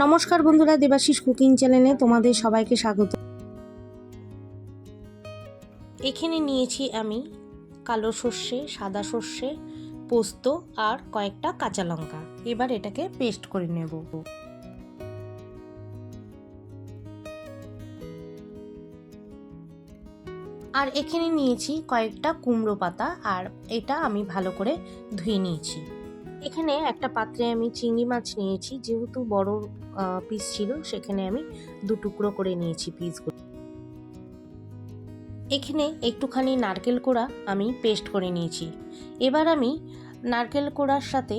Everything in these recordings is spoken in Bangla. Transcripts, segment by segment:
নমস্কার বন্ধুরা, দেবাশিস কুকিং চ্যানেলে তোমাদের সবাইকে স্বাগত। এখানে নিয়েছি আমি কালো সর্ষে, সাদা সর্ষে, পোস্ত আর কয়েকটা কাঁচা লঙ্কা। এবার এটাকে পেস্ট করে নেব। আর এখানে নিয়েছি কয়েকটা কুমড়ো পাতা, আর এটা আমি ভালো করে ধুয়ে নিয়েছি। এখানে একটা পাত্রে আমি চিংড়ি মাছ নিয়েছি। যেহেতু বড় পিস ছিল, সেখানে আমি দু টুকরো করে নিয়েছি পিসগুলো এখানে একটুখানি নারকেল কোড়া আমি পেস্ট করে নিয়েছি। এবার আমি নারকেল কোড়ার সাথে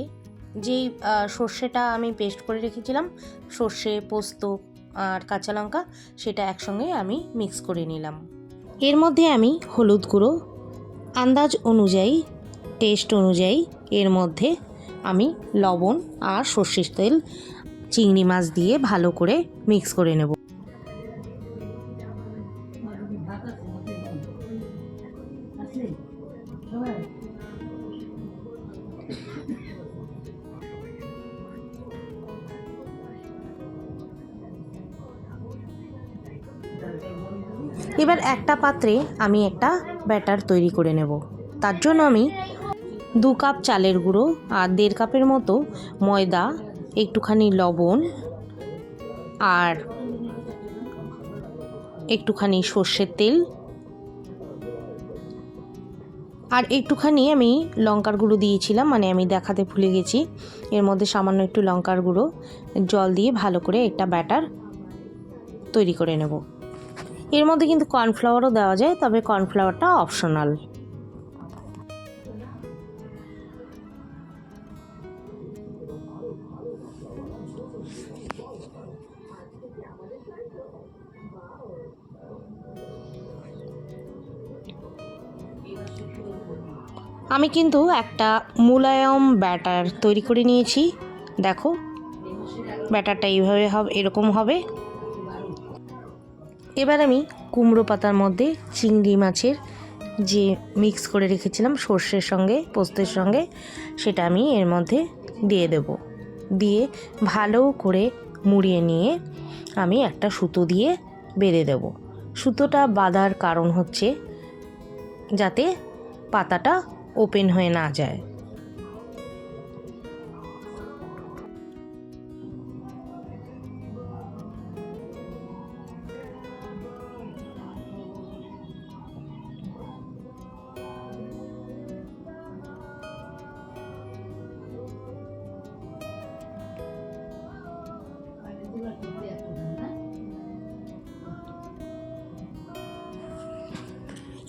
যেই সর্ষেটা আমি পেস্ট করে রেখেছিলাম, সর্ষে, পোস্ত আর কাঁচা লঙ্কা, সেটা একসঙ্গে আমি মিক্স করে নিলাম। এর মধ্যে আমি হলুদ গুঁড়ো। আন্দাজ অনুযায়ী টেস্ট অনুযায়ী এর মধ্যে আমি লবণ আর সর্ষের তেল, চিংড়ি মাছ দিয়ে ভালো করে মিক্স করে নেব। এবার একটা পাত্রে আমি একটা ব্যাটার তৈরি করে নেব। তার জন্য আমি দু কাপ চালের গুঁড়ো আর দেড় কাপের মতো ময়দা, একটুখানি লবণ আর একটুখানি সর্ষের তেল আর একটুখানি আমি লঙ্কার গুঁড়ো দিয়েছিলাম মানে আমি দেখাতে ভুলে গেছি। এর মধ্যে সামান্য একটু লঙ্কার গুঁড়ো, জল দিয়ে ভালো করে একটা ব্যাটার তৈরি করে নেব। এর মধ্যে কিন্তু কর্নফ্লাওয়ারও দেওয়া যায়, তবে কর্নফ্লাওয়ারটা অপশনাল। আমি কিন্তু একটা মুলায়ম ব্যাটার তৈরি করে নিয়েছি। দেখো, ব্যাটারটা এইভাবে হবে, এরকম হবে। এবার আমি কুমড়ো পাতার মধ্যে চিংড়ি মাছের যে মিক্স করে রেখেছিলাম সর্ষের সঙ্গে, পোস্তের সঙ্গে, সেটা আমি এর মধ্যে দিয়ে দেব। দিয়ে ভালো করে মুড়িয়ে নিয়ে আমি একটা সুতো দিয়ে বেঁধে দেব। সুতোটা বাঁধার কারণ হচ্ছে যাতে পাতাটা ওপেন হয়ে না যায়।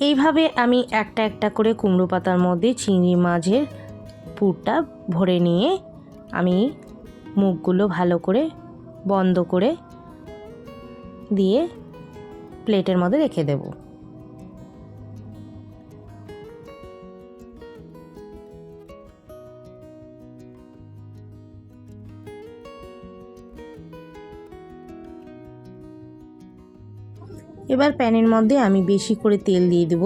এইভাবে আমি একটা একটা করে কুমড়ো পাতার মধ্যে চিংড়ি মাছের পুরটা ভরে নিয়ে আমি মুখগুলো ভালো করে বন্ধ করে দিয়ে প্লেটের মধ্যে রেখে দেব। এবার প্যানের মধ্যে আমি বেশি করে তেল দিয়ে দেব।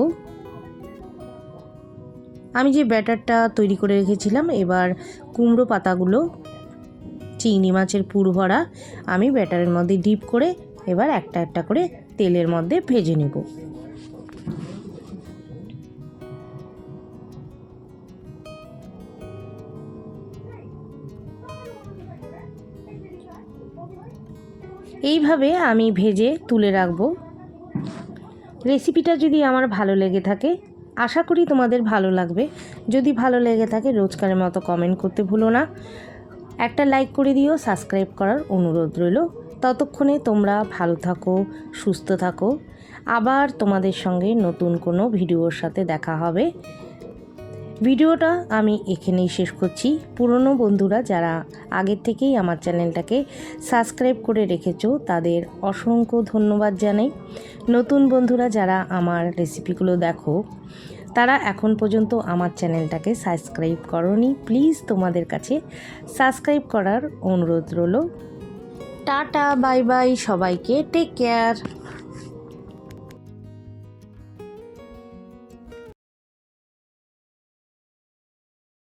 আমি যে ব্যাটারটা তৈরি করে রেখেছিলাম, এবার কুমড়ো পাতাগুলো, চিংড়ি মাছের পুর ভরা, আমি ব্যাটারের মধ্যে ডিপ করে এবার একটা একটা করে তেলের মধ্যে ভেজে নেব। এইভাবে আমি ভেজে তুলে রাখব। রেসিপিটা যদি আমার ভালো লেগে থাকে, আশা করি তোমাদের ভালো লাগবে। যদি ভালো লেগে থাকে, রোজকারের মতো কমেন্ট করতে ভুলো না। একটা লাইক করে দিও সাবস্ক্রাইব করার অনুরোধ রইল। ততক্ষণে তোমরা ভালো থাকো, সুস্থ থাকো। আবার তোমাদের সঙ্গে নতুন কোনো ভিডিওর সাথে দেখা হবে। ভিডিওটা আমি এখানেই শেষ করছি। পুরনো বন্ধুরা যারা আগের থেকেই আমার চ্যানেলটাকে সাবস্ক্রাইব করে রেখেছো, তাদের অসংখ্য ধন্যবাদ জানাই। নতুন বন্ধুরা যারা আমার রেসিপিগুলো দেখো, তারা এখন পর্যন্ত আমার চ্যানেলটাকে সাবস্ক্রাইব করনি। প্লিজ তোমাদের কাছে সাবস্ক্রাইব করার অনুরোধ রইল। টাটা, বাই বাই সবাইকে। Take care.